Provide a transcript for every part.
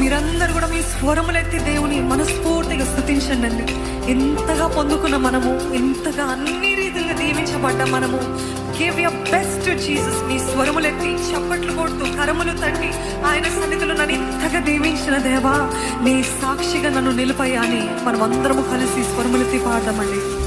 మీరందరూ కూడా మీ స్వరములెత్తి దేవుని మనస్ఫూర్తిగా స్థుతించండి. అండి ఎంతగా పొందుకున్న మనము ఎంతగా అన్ని రీతిగా దీవించబడ్డ మనము గివ్ యర్ బెస్ట్ జీసస్ మీ స్వరములెత్తి చప్పట్లు కొడుతూ కరములు తట్టి ఆయన సన్నిధులు నన్ను ఇంతగా దీవించిన దేవా నీ సాక్షిగా నన్ను నిలిపాయని మనం అందరము కలిసి స్వరములెత్తి పాడదామండి.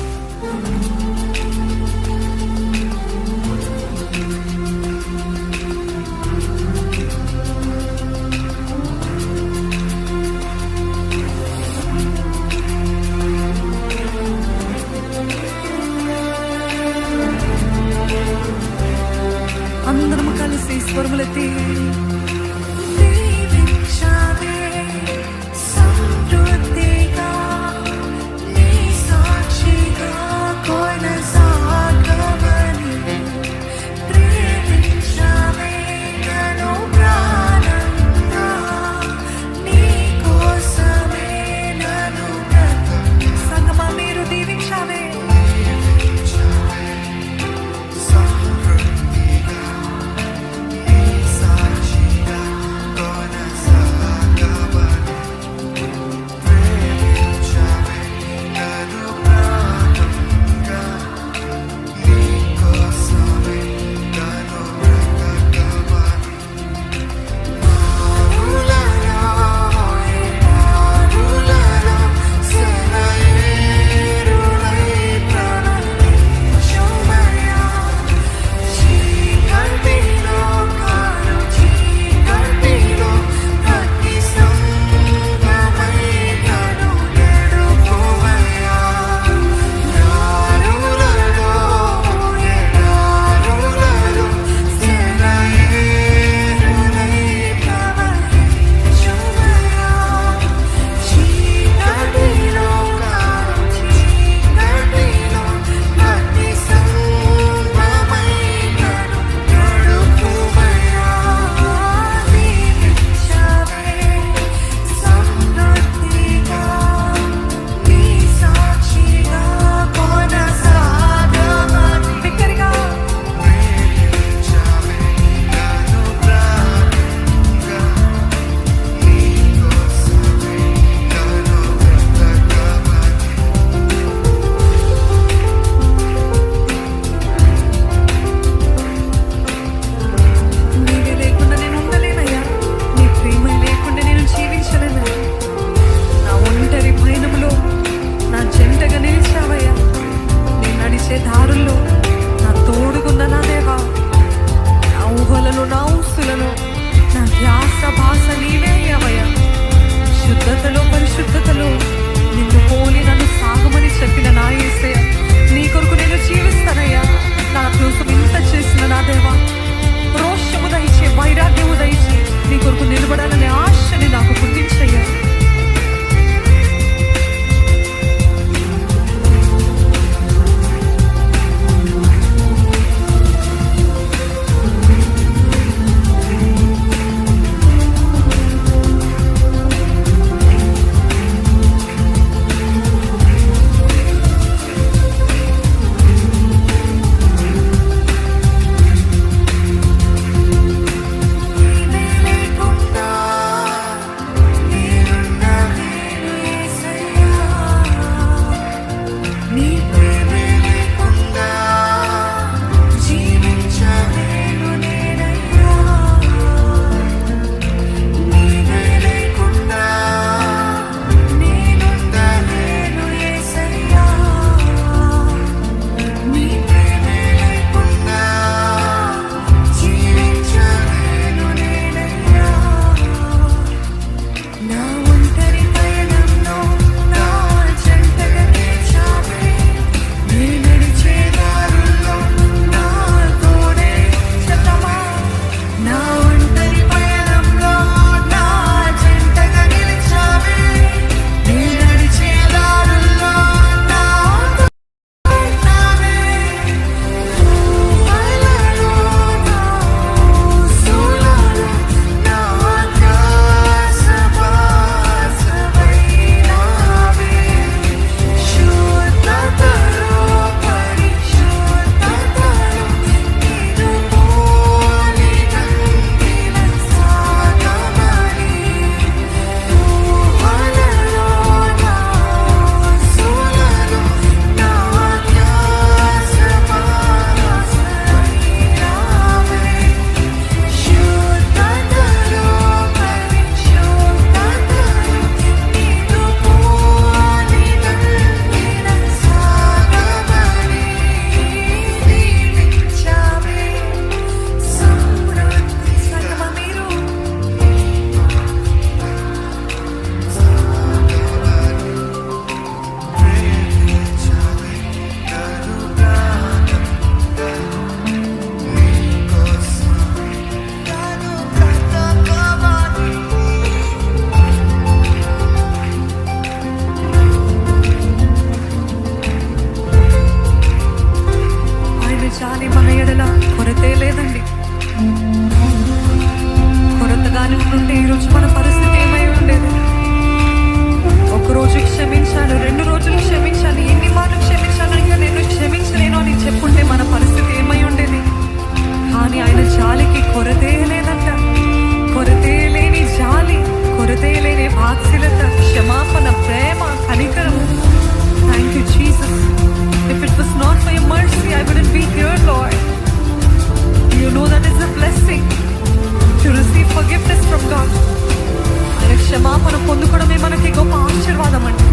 క్షమాపణ పొందుకోవడమే మనకి గొప్ప ఆశీర్వాదం అండి.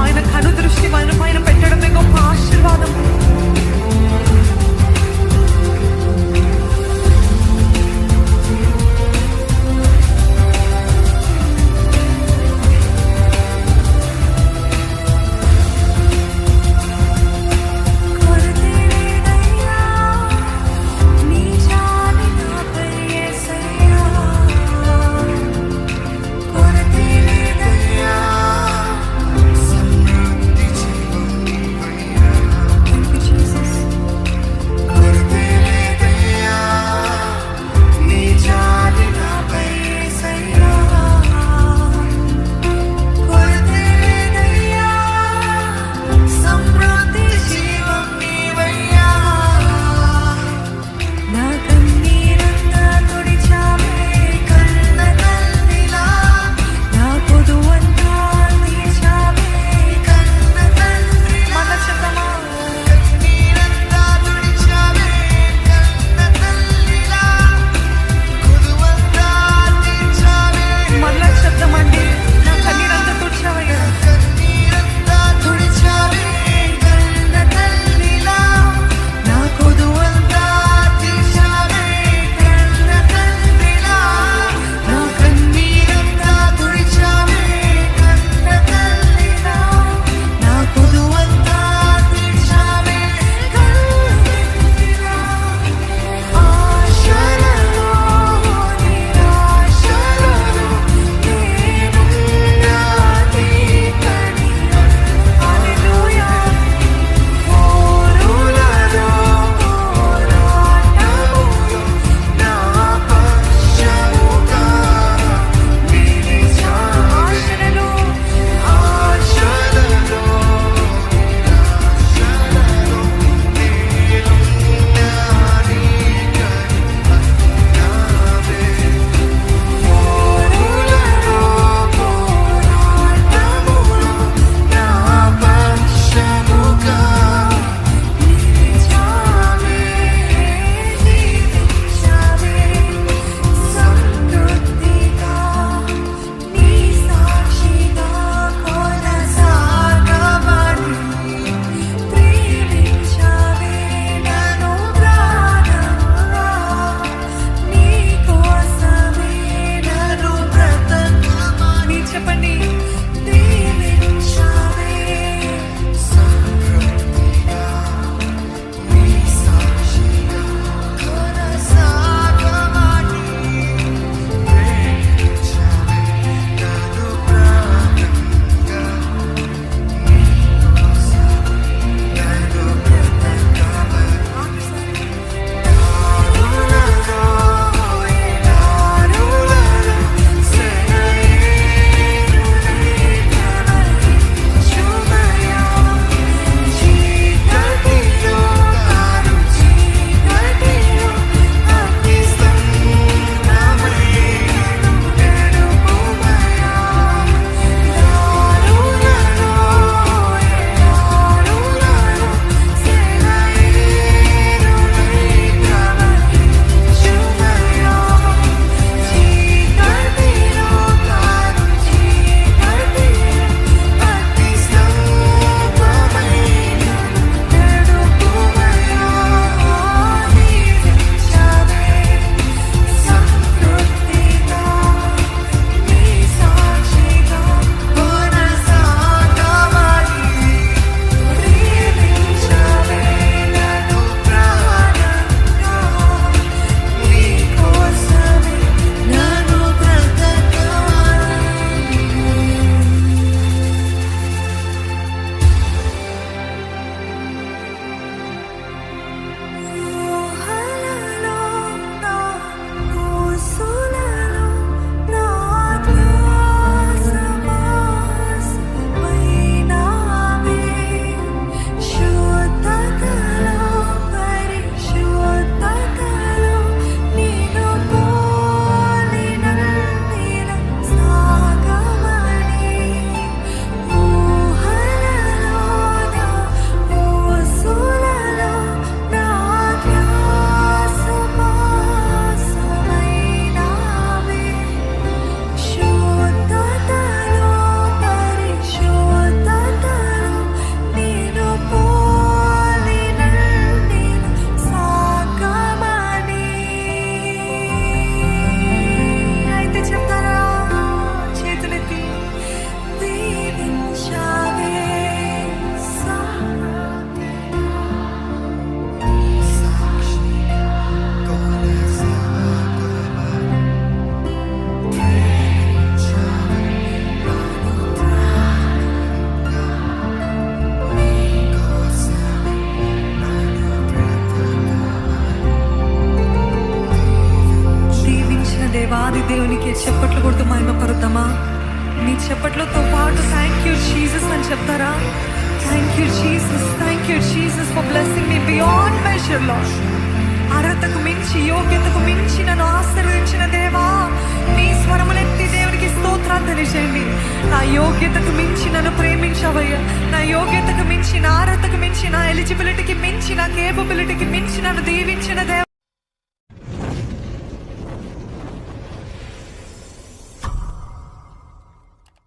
ఆయన కను దృష్టి మన పైన పెట్టడమే గొప్ప ఆశీర్వాదం. చెప్తారా thank you Jesus thank you Jesus for blessing me beyond మెషర్లో అర్హతకు మించి యోగ్యతకు మించి నన్ను ఆశీర్వదించిన దేవా నీ స్వరములెత్తి దేవునికి స్తోత్రాలు తెలియజేయండి. నా యోగ్యతకు మించి నన్ను ప్రేమించవయ్యా. నా యోగ్యతకు మించి నా అర్హతకు మించి నా ఎలిజిబిలిటీకి మించి నా కేపబిలిటీకి మించి నన్ను దీవించిన దేవ